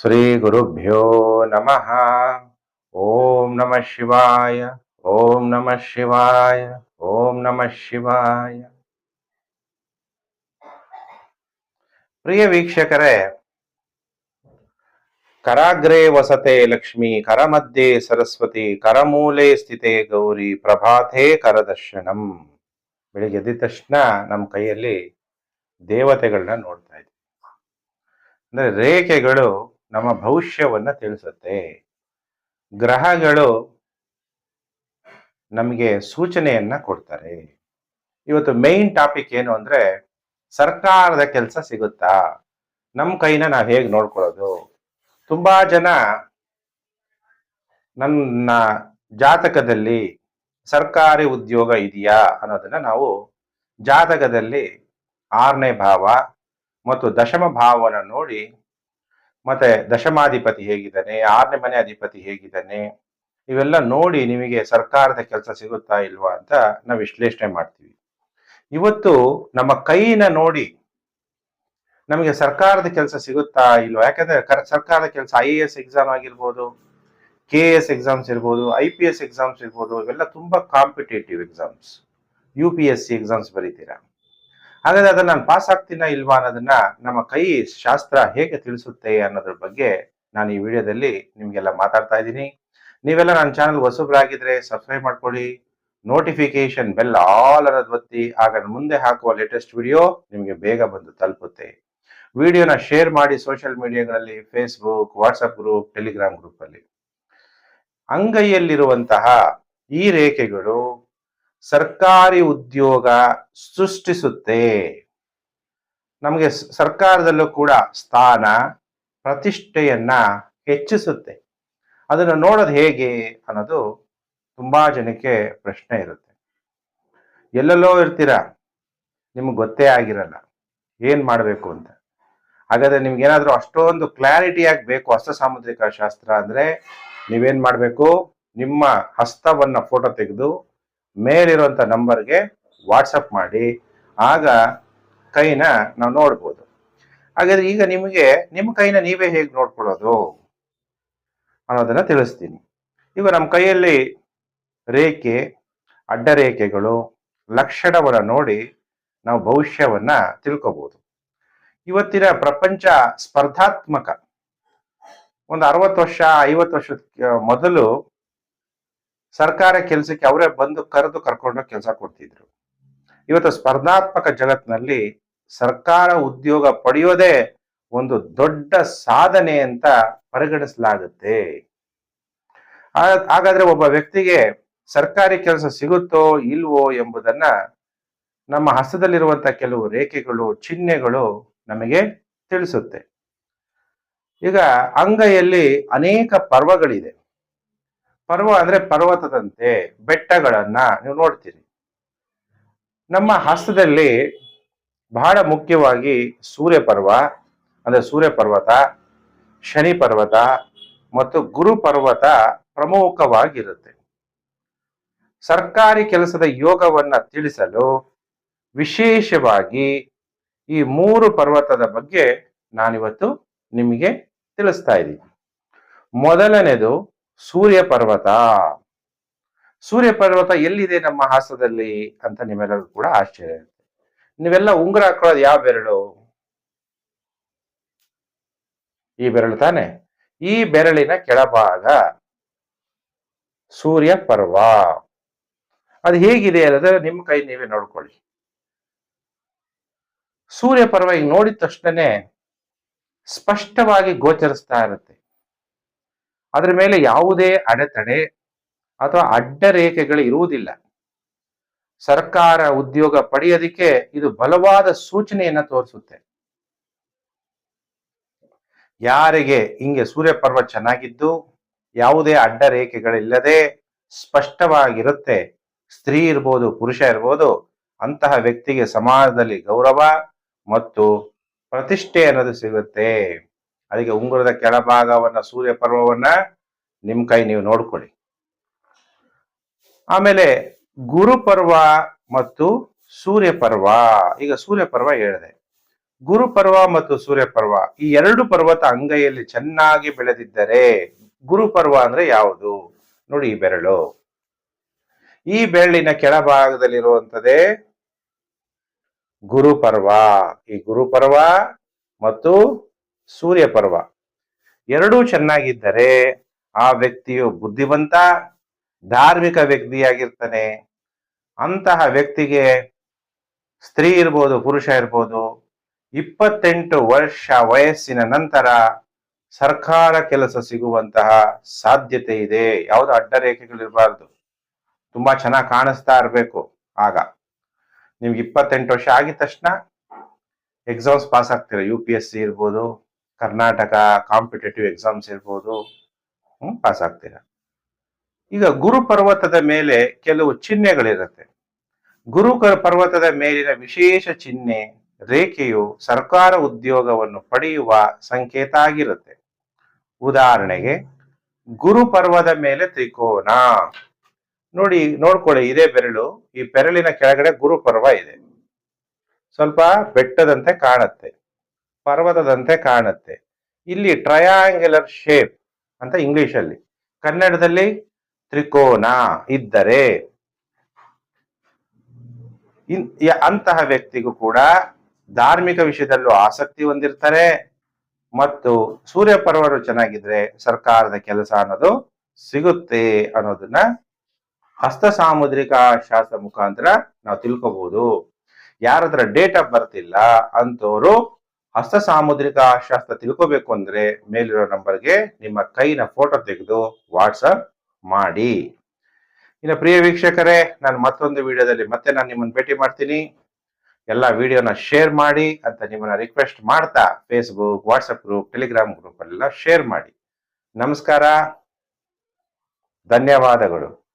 ಶ್ರೀ ಗುರುಭ್ಯೋ ನಮಃ. ಓಂ ನಮಃ ಶಿವಾಯ. ಓಂ ನಮಃ ಶಿವಾಯ. ಓಂ ನಮಃ ಶಿವಾಯ. ಪ್ರಿಯ ವೀಕ್ಷಕರೇ, ಕರಾಗ್ರೇ ವಸತೆ ಲಕ್ಷ್ಮಿ, ಕರಮಧ್ಯೆ ಸರಸ್ವತಿ, ಕರಮೂಲೆ ಸ್ಥಿತೆ ಗೌರಿ, ಪ್ರಭಾತೆ ಕರದರ್ಶನಂ. ಬೆಳಿಗ್ಗೆ ಎದ್ದ ತಕ್ಷಣ ನಮ್ಮ ಕೈಯಲ್ಲಿ ದೇವತೆಗಳನ್ನ ನೋಡ್ತಾ ಇದ್ವಿ. ಅಂದ್ರೆ ರೇಖೆಗಳು ನಮ್ಮ ಭವಿಷ್ಯವನ್ನು ತಿಳಿಸುತ್ತೆ. ಗ್ರಹಗಳು ನಮಗೆ ಸೂಚನೆಯನ್ನ ಕೊಡ್ತಾರೆ. ಇವತ್ತು ಮೇನ್ ಟಾಪಿಕ್ ಏನು ಅಂದ್ರೆ ಸರ್ಕಾರದ ಕೆಲಸ ಸಿಗುತ್ತಾ? ನಮ್ಮ ಕೈನ ನಾವು ಹೇಗೆ ನೋಡ್ಕೊಳ್ಳೋದು? ತುಂಬಾ ಜನ ನನ್ನ ಜಾತಕದಲ್ಲಿ ಸರ್ಕಾರಿ ಉದ್ಯೋಗ ಇದೆಯಾ ಅನ್ನೋದನ್ನ ನಾವು ಜಾತಕದಲ್ಲಿ ಆರನೇ ಭಾವ ಮತ್ತು ದಶಮ ಭಾವನ ನೋಡಿ ಮತ್ತೆ ದಶಮಾಧಿಪತಿ ಹೇಗಿದ್ದಾನೆ, ಆರನೇ ಮನೆ ಅಧಿಪತಿ ಹೇಗಿದ್ದಾನೆ, ಇವೆಲ್ಲ ನೋಡಿ ನಿಮಗೆ ಸರ್ಕಾರದ ಕೆಲಸ ಸಿಗುತ್ತಾ ಇಲ್ವಾ ಅಂತ ನಾವು ವಿಶ್ಲೇಷಣೆ ಮಾಡ್ತೀವಿ. ಇವತ್ತು ನಮ್ಮ ಕೈನ ನೋಡಿ ನಮಗೆ ಸರ್ಕಾರದ ಕೆಲಸ ಸಿಗುತ್ತಾ ಇಲ್ವಾ? ಯಾಕಂದ್ರೆ ಕರ್- ಸರ್ಕಾರದ ಕೆಲಸ ಐ ಎ ಎಸ್ ಎಕ್ಸಾಮ್ ಆಗಿರ್ಬೋದು ಕೆ ಎಸ್ ಎಕ್ಸಾಮ್ಸ್ ಇರ್ಬೋದು ಐ ಪಿ ಎಸ್ ಎಕ್ಸಾಮ್ಸ್ ಇರ್ಬೋದು, ಇವೆಲ್ಲ ತುಂಬಾ competitive exams U P S C exams ಬರೀತೀರಾ? ಹಾಗಾದ್ರೆ ಅದನ್ನ ನಾನು ಪಾಸ್ ಆಗ್ತೀನ ಇಲ್ವಾ ಅನ್ನೋದನ್ನ ನಮ್ಮ ಕೈ ಶಾಸ್ತ್ರ ಹೇಗೆ ತಿಳಿಸುತ್ತೆ ಅನ್ನೋದ್ರ ಬಗ್ಗೆ ನಾನು ಈ ವಿಡಿಯೋದಲ್ಲಿ ನಿಮ್ಗೆಲ್ಲ ಮಾತಾಡ್ತಾ ಇದ್ದೀನಿ. ನೀವೆಲ್ಲ ನನ್ನ ಚಾನಲ್ ಹೊಸಬ್ರಾಗಿದ್ರೆ ಸಬ್ಸ್ಕ್ರೈಬ್ ಮಾಡ್ಕೊಳ್ಳಿ. ನೋಟಿಫಿಕೇಶನ್ ಬೆಲ್ ಆಲ್ ಅನ್ನೋದು ಒತ್ತಿ. ಆಗ ಮುಂದೆ ಹಾಕುವ ಲೇಟೆಸ್ಟ್ ವಿಡಿಯೋ ನಿಮಗೆ ಬೇಗ ಬಂದು ತಲುಪುತ್ತೆ. ವಿಡಿಯೋನ ಶೇರ್ ಮಾಡಿ social ಮೀಡಿಯಾಗಳಲ್ಲಿ Facebook WhatsApp group Telegram group ಅಲ್ಲಿ. ಅಂಗೈಯಲ್ಲಿರುವಂತಹ ಈ ರೇಖೆಗಳು ಸರ್ಕಾರಿ ಉದ್ಯೋಗ ಸೃಷ್ಟಿಸುತ್ತೆ. ನಮಗೆ ಸರ್ಕಾರದಲ್ಲೂ ಕೂಡ ಸ್ಥಾನ, ಪ್ರತಿಷ್ಠೆಯನ್ನ ಹೆಚ್ಚಿಸುತ್ತೆ. ಅದನ್ನು ನೋಡೋದು ಹೇಗೆ ಅನ್ನೋದು ತುಂಬಾ ಜನಕ್ಕೆ ಪ್ರಶ್ನೆ ಇರುತ್ತೆ. ಎಲ್ಲೆಲ್ಲೋ ಇರ್ತೀರಾ? ನಿಮ್ಗೆ ಗೊತ್ತೇ ಆಗಿರಲ್ಲ. ಏನ್ ಮಾಡಬೇಕು ಅಂತ? ಹಾಗಾದ್ರೆ ನಿಮ್ಗೆ ಏನಾದರೂ ಅಷ್ಟೊಂದು ಕ್ಲಾರಿಟಿಯಾಗಿ ಬೇಕು? ಹಸ್ತ ಸಾಮುದ್ರಿಕ ಶಾಸ್ತ್ರ ಅಂದ್ರೆ ನೀವೇನ್ ಮಾಡಬೇಕು? ನಿಮ್ಮ ಹಸ್ತವನ್ನ ಫೋಟೋ ತೆಗೆದು ಮೇಲಿರುವಂತ ನಂಬರ್ಗೆ ವಾಟ್ಸಪ್ ಮಾಡಿ. ಆಗ ಕೈನ ನಾವು ನೋಡ್ಬೋದು. ಹಾಗಾದ್ರೆ ಈಗ ನಿಮಗೆ ನಿಮ್ಮ ಕೈನ ನೀವೇ ಹೇಗೆ ನೋಡ್ಕೊಳ್ಳೋದು ಅನ್ನೋದನ್ನ ತಿಳಿಸ್ತೀನಿ. ಈಗ ನಮ್ಮ ಕೈಯಲ್ಲಿ ರೇಖೆ ಅಡ್ಡ ರೇಖೆಗಳು ಲಕ್ಷಣವನ್ನ ನೋಡಿ ನಾವು ಭವಿಷ್ಯವನ್ನ ತಿಳ್ಕೊಬಹುದು ಇವತ್ತಿನ ಪ್ರಪಂಚ ಸ್ಪರ್ಧಾತ್ಮಕ. ಒಂದು ಅರವತ್ತು ವರ್ಷ, ಐವತ್ತು ವರ್ಷದ ಮೊದಲು ಸರ್ಕಾರ ಕೆಲಸಕ್ಕೆ ಅವರೇ ಬಂದು ಕರೆದು ಕರ್ಕೊಂಡು ಕೆಲಸ ಕೊಡ್ತಿದ್ರು. ಇವತ್ತು ಸ್ಪರ್ಧಾತ್ಮಕ ಜಗತ್ತಿನಲ್ಲಿ ಸರ್ಕಾರ ಉದ್ಯೋಗ ಪಡೆಯೋದೇ ಒಂದು ದೊಡ್ಡ ಸಾಧನೆ ಅಂತ ಪರಿಗಣಿಸಲಾಗುತ್ತೆ. ಹಾಗಾದ್ರೆ ಒಬ್ಬ ವ್ಯಕ್ತಿಗೆ ಸರ್ಕಾರಿ ಕೆಲಸ ಸಿಗುತ್ತೋ ಇಲ್ವೋ ಎಂಬುದನ್ನ ನಮ್ಮ ಹಸ್ತದಲ್ಲಿರುವಂತ ಕೆಲವು ರೇಖೆಗಳು, ಚಿಹ್ನೆಗಳು ನಮಗೆ ತಿಳಿಸುತ್ತೆ. ಈಗ ಅಂಗೈಯಲ್ಲಿ ಅನೇಕ ಪರ್ವಗಳಿದೆ. ಪರ್ವ ಅಂದ್ರೆ ಪರ್ವತದಂತೆ ಬೆಟ್ಟಗಳನ್ನ ನೀವು ನೋಡ್ತೀರಿ. ನಮ್ಮ ಹಸ್ತದಲ್ಲಿ ಬಹಳ ಮುಖ್ಯವಾಗಿ ಸೂರ್ಯ ಪರ್ವ ಅಂದ್ರೆ ಸೂರ್ಯ ಪರ್ವತ, ಶನಿ ಪರ್ವತ ಮತ್ತು ಗುರು ಪರ್ವತ ಪ್ರಮುಖವಾಗಿರುತ್ತೆ. ಸರ್ಕಾರಿ ಕೆಲಸದ ಯೋಗವನ್ನ ತಿಳಿಸಲು ವಿಶೇಷವಾಗಿ ಈ ಮೂರು ಪರ್ವತದ ಬಗ್ಗೆ ನಾನಿವತ್ತು ನಿಮಗೆ ತಿಳಿಸ್ತಾ ಇದ್ದೀನಿ. ಮೊದಲನೇದು ಸೂರ್ಯ ಪರ್ವತ ಸೂರ್ಯ ಪರ್ವತ ಎಲ್ಲಿದೆ ನಮ್ಮ ಹಾಸದಲ್ಲಿ ಅಂತ ನಿಮ್ಮೆಲ್ಲರಿಗೂ ಕೂಡ ಆಶ್ಚರ್ಯ ಇರುತ್ತೆ. ನೀವೆಲ್ಲ ಉಂಗುರ ಹಾಕೊಳ್ಳೋದು ಯಾವ ಬೆರಳು? ಈ ಬೆರಳು ತಾನೆ? ಈ ಬೆರಳಿನ ಕೆಳಭಾಗ ಸೂರ್ಯ ಪರ್ವ ಅದು ಹೇಗಿದೆ ಅನ್ನೋದ್ರೆ ನಿಮ್ಮ ಕೈ ನೀವೇ ನೋಡ್ಕೊಳ್ಳಿ. ಸೂರ್ಯ ಪರ್ವ ಈಗ ನೋಡಿದ ತಕ್ಷಣನೇ ಸ್ಪಷ್ಟವಾಗಿ ಗೋಚರಿಸ್ತಾ ಇರುತ್ತೆ. ಅದ್ರ ಮೇಲೆ ಯಾವುದೇ ಅಡೆತಡೆ ಅಥವಾ ಅಡ್ಡ ರೇಖೆಗಳು ಇರುವುದಿಲ್ಲ. ಸರ್ಕಾರ ಉದ್ಯೋಗ ಪಡೆಯೋದಿಕ್ಕೆ ಇದು ಬಲವಾದ ಸೂಚನೆಯನ್ನ ತೋರಿಸುತ್ತೆ. ಯಾರಿಗೆ ಹಿಂಗೆ ಸೂರ್ಯ ಪರ್ವ ಚೆನ್ನಾಗಿದ್ದು, ಯಾವುದೇ ಅಡ್ಡ ರೇಖೆಗಳಿಲ್ಲದೆ ಸ್ಪಷ್ಟವಾಗಿರುತ್ತೆ, ಸ್ತ್ರೀ ಇರ್ಬೋದು, ಪುರುಷ ಇರ್ಬೋದು, ಅಂತಹ ವ್ಯಕ್ತಿಗೆ ಸಮಾಜದಲ್ಲಿ ಗೌರವ ಮತ್ತು ಪ್ರತಿಷ್ಠೆ ಅನ್ನೋದು ಸಿಗುತ್ತೆ. ಅದಕ್ಕೆ ಉಂಗುರದ ಕೆಳಭಾಗವನ್ನ ಸೂರ್ಯ ಪರ್ವವನ್ನ ನಿಮ್ ಕೈ ನೀವು ನೋಡ್ಕೊಳ್ಳಿ. ಆಮೇಲೆ ಗುರು ಪರ್ವ ಮತ್ತು ಸೂರ್ಯ ಪರ್ವ. ಈಗ ಸೂರ್ಯ ಪರ್ವ ಹೇಳಿದೆ. ಗುರು ಪರ್ವ ಮತ್ತು ಸೂರ್ಯ ಪರ್ವ ಈ ಎರಡು ಪರ್ವತ ಅಂಗೈಯಲ್ಲಿ ಚೆನ್ನಾಗಿ ಬೆಳೆದಿದ್ದರೆ ಗುರು ಪರ್ವ ಅಂದ್ರೆ ಯಾವುದು? ನೋಡಿ ಈ ಬೆರಳು. ಈ ಬೆರಳಿನ ಕೆಳಭಾಗದಲ್ಲಿರುವಂತದೇ ಗುರು ಪರ್ವ. ಈ ಗುರು ಪರ್ವ ಮತ್ತು ಸೂರ್ಯ ಪರ್ವ ಎರಡೂ ಚೆನ್ನಾಗಿದ್ದರೆ ಆ ವ್ಯಕ್ತಿಯು ಬುದ್ಧಿವಂತ, ಧಾರ್ಮಿಕ ವ್ಯಕ್ತಿಯಾಗಿರ್ತಾನೆ. ಅಂತಹ ವ್ಯಕ್ತಿಗೆ ಸ್ತ್ರೀ ಇರ್ಬೋದು, ಪುರುಷ ಇರ್ಬೋದು, ಇಪ್ಪತ್ತೆಂಟು ವರ್ಷ ವಯಸ್ಸಿನ ನಂತರ ಸರ್ಕಾರ ಕೆಲಸ ಸಿಗುವಂತಹ ಸಾಧ್ಯತೆ ಇದೆ. ಯಾವುದು ಅಡ್ಡರೇಖೆಗಳಿರಬಾರ್ದು ತುಂಬಾ ಚೆನ್ನಾಗಿ ಕಾಣಿಸ್ತಾ ಇರಬೇಕು ಆಗ. ನಿಮ್ಗೆ ಇಪ್ಪತ್ತೆಂಟು ವರ್ಷ ಆಗಿದ ತಕ್ಷಣ ಎಕ್ಸಾಮ್ಸ್ ಪಾಸ್ ಆಗ್ತೀರಾ? ಯು ಪಿ ಎಸ್ ಸಿ ಇರ್ಬೋದು ಕರ್ನಾಟಕ ಕಾಂಪಿಟೇಟಿವ್ ಎಕ್ಸಾಮ್ಸ್ ಇರ್ಬೋದು ಪಾಸ್ ಆಗ್ತೀರ ಈಗ ಗುರು ಪರ್ವತದ ಮೇಲೆ ಕೆಲವು ಚಿಹ್ನೆಗಳಿರುತ್ತೆ. ಗುರು ಪರ್ವತದ ಮೇಲಿನ ವಿಶೇಷ ಚಿಹ್ನೆ, ರೇಖೆಯು ಸರ್ಕಾರ ಉದ್ಯೋಗವನ್ನು ಪಡೆಯುವ ಸಂಕೇತ ಆಗಿರುತ್ತೆ. ಉದಾಹರಣೆಗೆ, ಗುರು ಪರ್ವದ ಮೇಲೆ ತ್ರಿಕೋನ. ನೋಡಿ, ನೋಡ್ಕೊಳ್ಳಿ, ಇದೇ ಬೆರಳು, ಈ ಬೆರಳಿನ ಕೆಳಗಡೆ ಗುರು ಪರ್ವ ಇದೆ. ಸ್ವಲ್ಪ ಬೆಟ್ಟದಂತೆ ಕಾಣುತ್ತೆ. ಪರ್ವತದಂತೆ ಕಾಣುತ್ತೆ. ಇಲ್ಲಿ ಟ್ರಯಾಂಗ್ಯುಲರ್ ಶೇಪ್ ಅಂತ ಇಂಗ್ಲಿಷ್ ಅಲ್ಲಿ ಕನ್ನಡದಲ್ಲಿ ತ್ರಿಕೋನ ಇದ್ದರೆ ಅಂತಹ ವ್ಯಕ್ತಿಗೂ ಕೂಡ ಧಾರ್ಮಿಕ ವಿಷಯದಲ್ಲೂ ಆಸಕ್ತಿ ಹೊಂದಿರ್ತಾರೆ. ಮತ್ತು ಸೂರ್ಯ ಪರ್ವರು ಚೆನ್ನಾಗಿದ್ರೆ ಸರ್ಕಾರದ ಕೆಲಸ ಅನ್ನೋದು ಸಿಗುತ್ತೆ ಅನ್ನೋದನ್ನ ಹಸ್ತ ಸಾಮುದ್ರಿಕ ಶಾಸ್ತ್ರ ಮುಖಾಂತರ ನಾವು ತಿಳ್ಕೋಬಹುದು ಯಾರತ್ರ ಡೇಟ್ ಆಫ್ ಬರ್ತಿಲ್ಲ ಅಂತವರು ಹಸ್ತ ಸಾಮುದ್ರಿಕ ಶಾಸ್ತ್ರ ತಿಳ್ಕೋಬೇಕು ಅಂದ್ರೆ ಮೇಲಿರೋ ನಂಬರ್ಗೆ ನಿಮ್ಮ ಕೈನ ಫೋಟೋ ತೆಗೆದು ವಾಟ್ಸಪ್ ಮಾಡಿ. ಇನ್ನು ಪ್ರಿಯ ವೀಕ್ಷಕರೇ, ನಾನು ಮತ್ತೊಂದು ವಿಡಿಯೋದಲ್ಲಿ ಮತ್ತೆ ನಾನು ನಿಮ್ಮನ್ನು ಭೇಟಿ ಮಾಡ್ತೀನಿ. ಎಲ್ಲ ವಿಡಿಯೋನ ಶೇರ್ ಮಾಡಿ ಅಂತ ನಿಮ್ಮನ್ನ ರಿಕ್ವೆಸ್ಟ್ ಮಾಡ್ತಾ Facebook WhatsApp group Telegram group ಅಲ್ಲೆಲ್ಲ ಶೇರ್ ಮಾಡಿ. ನಮಸ್ಕಾರ. ಧನ್ಯವಾದಗಳು.